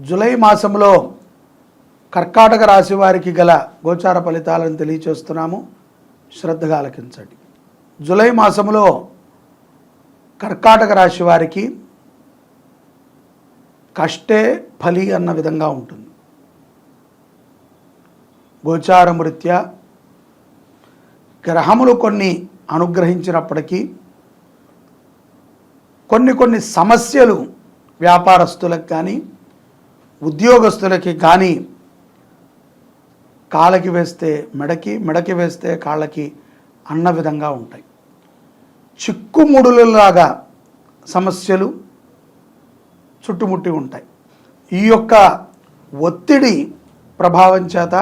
July మాసంలో కర్కాటక రాశి వారికి గల గోచార ఫలితాలను తెలియచేస్తున్నాము. శ్రద్ధగా ఆలకించండి. జులై మాసంలో కర్కాటక రాశి వారికి కష్టే ఫలి అన్న విధంగా ఉంటుంది. గోచారమృత్య గ్రహములు కొన్ని అనుగ్రహించినప్పటికీ కొన్ని కొన్ని సమస్యలు వ్యాపారస్తులకు కానీ ఉద్యోగస్తులకి కానీ కాళ్ళకి వేస్తే మెడకి మెడకి వేస్తే కాళ్ళకి అన్న విధంగా ఉంటాయి. చిక్కుముడులలాగా సమస్యలు చుట్టుముట్టి ఉంటాయి. ఈ యొక్క ఒత్తిడి ప్రభావం చేత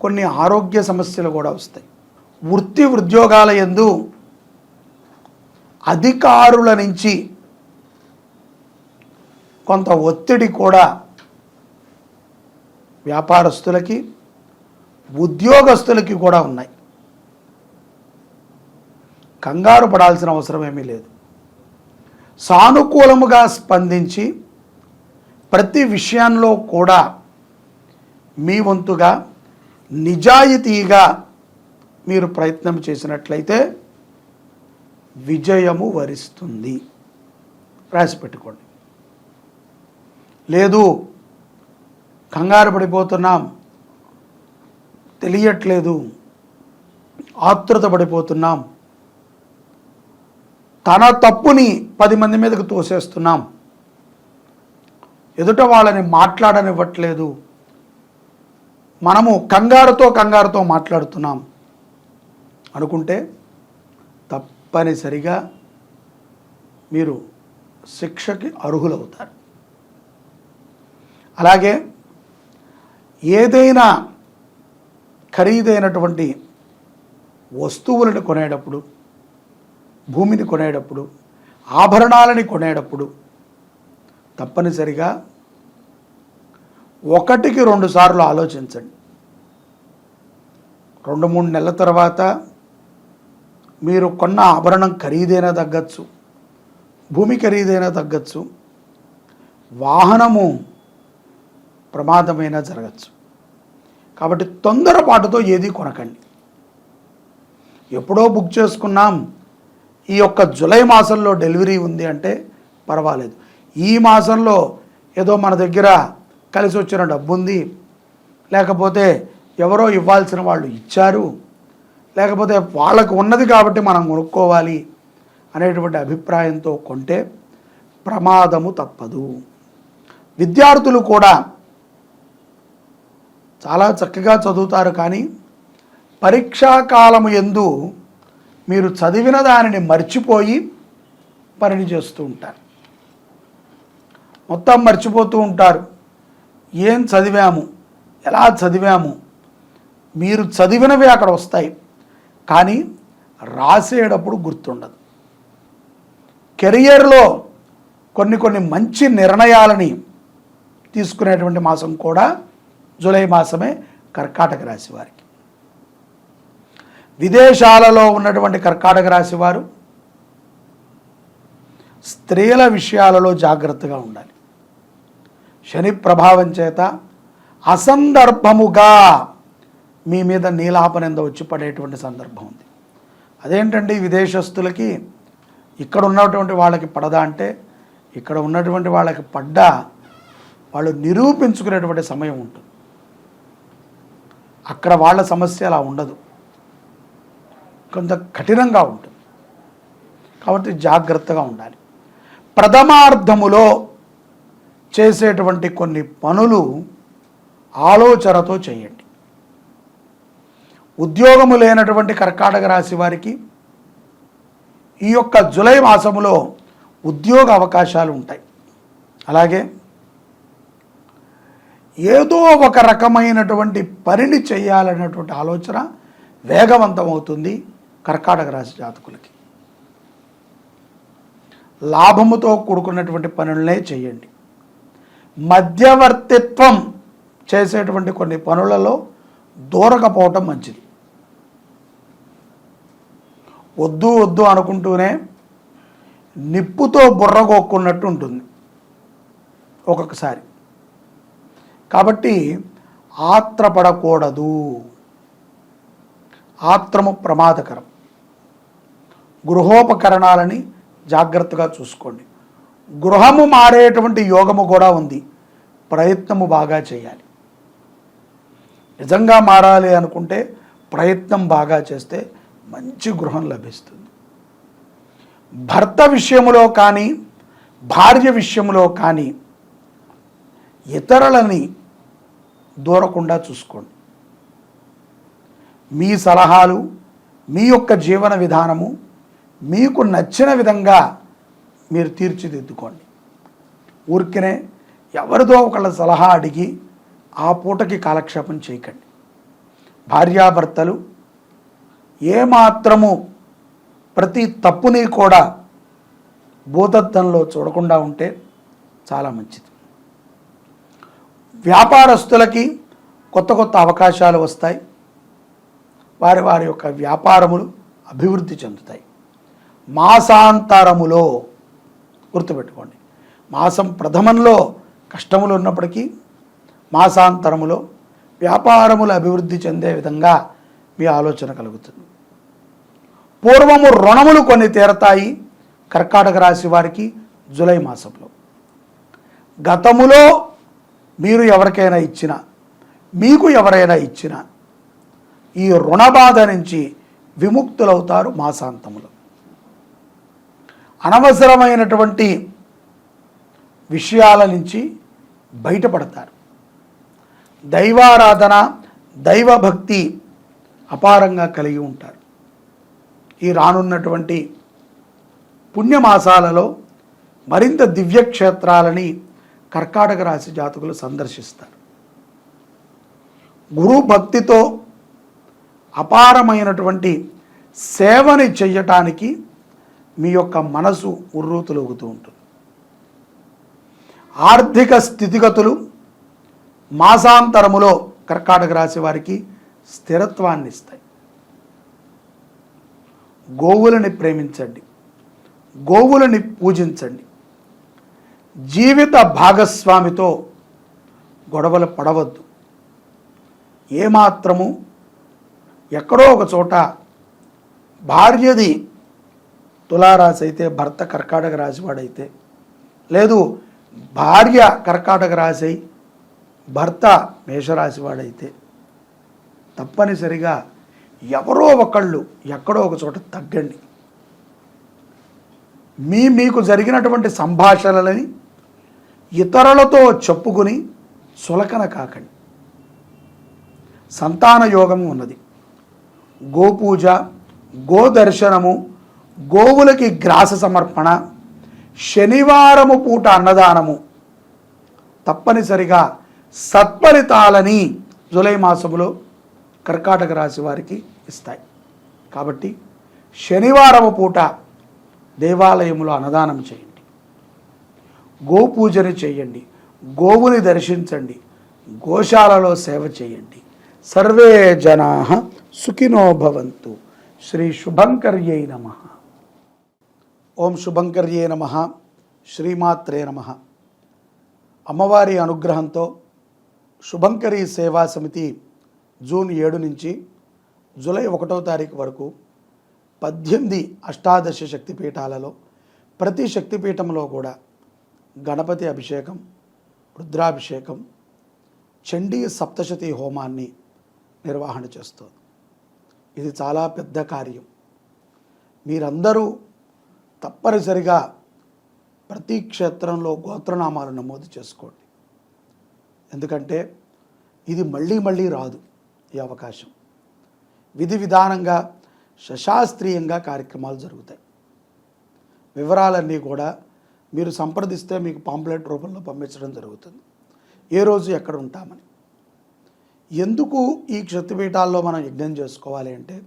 కొన్ని ఆరోగ్య సమస్యలు కూడా వస్తాయి. వృత్తి ఉద్యోగాల యందు అధికారుల నుంచి కొంత ఒత్తిడి కూడా వ్యాపారస్తులకి ఉద్యోగస్తులకి కూడా ఉన్నాయి. కంగారు పడాల్సిన అవసరం ఏమీ లేదు. సానుకూలముగా స్పందించి ప్రతి విషయంలో కూడా మీ వంతుగా నిజాయితీగా మీరు ప్రయత్నం చేసినట్లయితే విజయము వరిస్తుంది. రాసి పెట్టుకోండి. లేదు కంగారు పడిపోతున్నాం. తెలియట్లేదు. ఆతృత పడిపోతున్నాం. తన తప్పుని పది మంది మీదకు తోసేస్తున్నాం. ఎదుట వాళ్ళని మాట్లాడనివ్వట్లేదు. మనము కంగారుతో కంగారుతో మాట్లాడుతున్నాం. అనుకుంటే తప్పనిసరిగా మీరు శిక్షకి అర్హులవుతారు. అలాగే ఏదైనా ఖరీదైనటువంటి వస్తువులను కొనేటప్పుడు భూమిని కొనేటప్పుడు ఆభరణాలని కొనేటప్పుడు తప్పనిసరిగా ఒకటికి రెండు సార్లు ఆలోచించండి. రెండు మూడు నెలల తర్వాత మీరు కొన్న ఆభరణం ఖరీదైనా తగ్గచ్చు భూమి ఖరీదైనా తగ్గచ్చు వాహనము ప్రమాదమైనా జరగచ్చు. కాబట్టి తొందరపాటుతో ఏది కొనకండి. ఎప్పుడో బుక్ చేసుకున్నాం ఈ యొక్క జులై మాసంలో డెలివరీ ఉంది అంటే పర్వాలేదు. ఈ మాసంలో ఏదో మన దగ్గర కలిసి వచ్చిన డబ్బు ఉంది లేకపోతే ఎవరో ఇవ్వాల్సిన వాళ్ళు ఇచ్చారు లేకపోతే వాళ్ళకు ఉన్నది కాబట్టి మనం కొనుక్కోవాలి అనేటువంటి అభిప్రాయంతో కొంటే ప్రమాదము తప్పదు. విద్యార్థులు కూడా చాలా చక్కగా చదువుతారు కానీ పరీక్షాకాలము ఎందు మీరు చదివిన దానిని మర్చిపోయి పనిని చేస్తూ ఉంటారు. మొత్తం మర్చిపోతూ ఉంటారు. ఏం చదివాము? ఎలా చదివాము? మీరు చదివినవి అక్కడ వస్తాయి. కానీ రాసేటప్పుడు గుర్తుండదు. కెరియర్లో కొన్ని కొన్ని మంచి నిర్ణయాలని తీసుకునేటువంటి మాసం కూడా జూలై మాసమే కర్కాటక రాశి వారికి. విదేశాలలో ఉన్నటువంటి కర్కాటక రాశి వారు స్త్రీల విషయాలలో జాగ్రత్తగా ఉండాలి. శని ప్రభావం చేత అసందర్భముగా మీ మీద నీలాపనింద వచ్చి పడేటువంటి సందర్భం ఉంది. అదేంటండి విదేశస్తులకి ఇక్కడ ఉన్నటువంటి వాళ్ళకి పడదా అంటే ఇక్కడ ఉన్నటువంటి వాళ్ళకి పడ్డా వాళ్ళు నిరూపించుకునేటువంటి సమయం ఉంటుంది. అక్కడ వాళ్ళ సమస్య అలా ఉండదు. కొంత కఠినంగా ఉంటుంది. కాబట్టి జాగ్రత్తగా ఉండాలి. ప్రథమార్థములో చేసేటువంటి కొన్ని పనులు ఆలోచనతో చేయండి. ఉద్యోగము లేనటువంటి కర్కాటక రాశి వారికి ఈ యొక్క జులై మాసములో ఉద్యోగ అవకాశాలు ఉంటాయి. అలాగే ఏదో ఒక రకమైనటువంటి పనిని చేయాలన్నటువంటి ఆలోచన వేగవంతం అవుతుంది కర్కాటక రాశి జాతకులకి. లాభముతో కూడుకున్నటువంటి పనులనే చేయండి. మధ్యవర్తిత్వం చేసేటువంటి కొన్ని పనులలో దూరకపోవటం మంచిది. వద్దు వద్దు అనుకుంటూనే నిప్పుతో బుర్రగొక్కున్నట్టు ఉంటుంది. ఒక్కొక్కసారి. కాబట్టి ఆత్రపడకూడదు. ఆత్రము ప్రమాదకరం. గృహోపకరణాలని జాగ్రత్తగా చూసుకోండి. గృహము మారేటువంటి యోగము కూడా ఉంది. ప్రయత్నము బాగా చేయాలి. నిజంగా మారాలి అనుకుంటే ప్రయత్నం బాగా చేస్తే మంచి గృహం లభిస్తుంది. భర్త విషయములో కానీ భార్య విషయంలో కానీ ఇతరులని దూరకుండా చూసుకోండి. మీ సలహాలు మీ యొక్క జీవన విధానము మీకు నచ్చిన విధంగా మీరు తీర్చిదిద్దుకోండి. ఊరికనే ఎవరిదో ఒకళ్ళ సలహా అడిగి ఆ పూటకి కాలక్షేపం చేయకండి. భార్యాభర్తలు ఏమాత్రము ప్రతి తప్పుని కూడా భూతత్వంలో చూడకుండా ఉంటే చాలా మంచిది. వ్యాపారస్తులకి కొత్త కొత్త అవకాశాలు వస్తాయి. వారి వారి యొక్క వ్యాపారములు అభివృద్ధి చెందుతాయి. మాసాంతరములో గుర్తుపెట్టుకోండి. మాసం ప్రథమంలో కష్టములు ఉన్నప్పటికీ మాసాంతరములో వ్యాపారములు అభివృద్ధి చెందే విధంగా మీ ఆలోచన కలుగుతుంది. పూర్వము రుణములు కొన్ని తీరతాయి. కర్కాటక రాశి వారికి జూలై మాసంలో. గతములో మీరు ఎవరికైనా ఇచ్చిన మీకు ఎవరైనా ఇచ్చిన ఈ రుణ బాధ నుంచి విముక్తులవుతారు మాసాంతములు. అనవసరమైనటువంటి విషయాల నుంచి బయటపడతారు. దైవారాధన దైవభక్తి అపారంగా కలిగి ఉంటారు. ఈ రానున్నటువంటి పుణ్యమాసాలలో మరింత దివ్యక్షేత్రాలని కర్కాటక రాశి జాతకులు సందర్శిస్తారు. గురు భక్తితో అపారమైనటువంటి సేవని చెయ్యటానికి మీ యొక్క మనసు ఉర్రూతులవుతూ ఉంటుంది. ఆర్థిక స్థితిగతులు మాసాంతరములో కర్కాటక రాశి వారికి స్థిరత్వాన్ని ఇస్తాయి. గోవులని ప్రేమించండి. గోవులని పూజించండి. జీవిత భాగస్వామితో గొడవలు పడవద్దు. ఏమాత్రము ఎక్కడో ఒక చోట భార్యది తులారాశి అయితే భర్త కర్కాటక రాశివాడైతే లేదు భార్య కర్కాటక రాశి భర్త మేషరాశివాడైతే తప్పనిసరిగా ఎవరో ఒకళ్ళు ఎక్కడో ఒక చోట తగ్గండి. మీ మీకు జరిగినటువంటి సంభాషణలని ఇతరులతో చెప్పుకుని సులకన కాకండి. సంతాన యోగము ఉన్నది. గోపూజ గోదర్శనము గోవులకి గ్రాస సమర్పణ శనివారము పూట అన్నదానము తప్పనిసరిగా సత్ఫలితాలని జులై మాసములో కర్కాటక రాశి వారికి ఇస్తాయి. కాబట్టి శనివారము పూట దేవాలయములో అన్నదానం చేయండి. గోపూజని చేయండి గోవుని దర్శించండి గోశాలలో సేవ చేయండి. సర్వే జనా సుఖినో భవంతు. శ్రీ శుభంకర్యై నమ. ఓం శుభంకర్యే నమ. శ్రీమాత్రే నమ. అమ్మవారి అనుగ్రహంతో శుభంకరి సేవా సమితి జూన్ ఏడు నుంచి జూలై ఒకటో తారీఖు వరకు పద్దెనిమిది అష్టాదశ శక్తిపీఠాలలో ప్రతి శక్తిపీఠంలో కూడా గణపతి అభిషేకం రుద్రాభిషేకం చండీ సప్తశతి హోమాన్ని నిర్వహణ చేస్తుంది. ఇది చాలా పెద్ద కార్యం. మీరందరూ తప్పనిసరిగా ప్రతి క్షేత్రంలో గోత్రనామాలు నమోదు చేసుకోండి. ఎందుకంటే ఇది మళ్ళీ మళ్ళీ రాదు ఈ అవకాశం. విధి విధానంగా శశాస్త్రీయంగా కార్యక్రమాలు జరుగుతాయి. వివరాలన్నీ కూడా మీరు సంప్రదిస్తే మీకు పాంప్లెట్ రూపంలో పంపించడం జరుగుతుంది. ఏ రోజు ఎక్కడ ఉంటామని. ఎందుకు ఈ క్షతిపీఠాల్లో మనం యజ్ఞం చేసుకోవాలి అంటే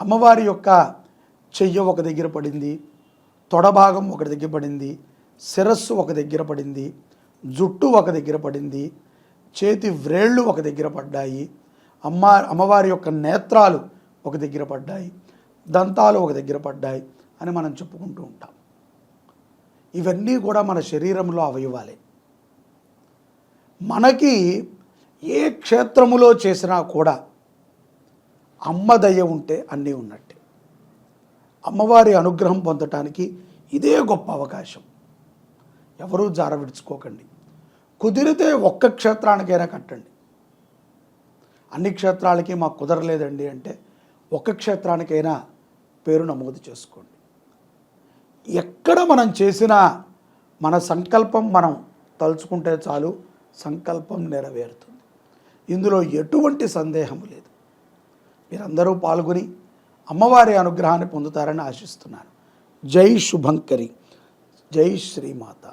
అమ్మవారి యొక్క చెయ్యి ఒక దగ్గర పడింది తొడభాగం ఒక దగ్గర పడింది శిరస్సు ఒక దగ్గర పడింది జుట్టు ఒక దగ్గర పడింది చేతి వ్రేళ్ళు ఒక దగ్గర పడ్డాయి అమ్మ అమ్మవారి యొక్క నేత్రాలు ఒక దగ్గర పడ్డాయి దంతాలు ఒక దగ్గర పడ్డాయి అని మనం చెప్పుకుంటూ ఉంటాం. ఇవన్నీ కూడా మన శరీరంలో అవయవాలే. మనకి ఏ క్షేత్రములో చేసినా కూడా అమ్మ దయ ఉంటే అన్నీ ఉన్నట్టే. అమ్మవారి అనుగ్రహం పొందటానికి ఇదే గొప్ప అవకాశం. ఎవరూ జార విడుచుకోకండి. కుదిరితే ఒక్క క్షేత్రానికైనా కట్టండి. అన్ని క్షేత్రాలకి మాకు కుదరలేదండి అంటే ఒక్క క్షేత్రానికైనా పేరు నమోదు చేసుకోండి. ఎక్కడ మనం చేసినా మన సంకల్పం మనం తలుచుకుంటే చాలు సంకల్పం నెరవేరుతుంది. ఇందులో ఎటువంటి సందేహం లేదు. మీరందరూ పాల్గొని అమ్మవారి అనుగ్రహాన్ని పొందుతారని ఆశిస్తున్నాను. జై శుభంకరి. జై శ్రీమాత.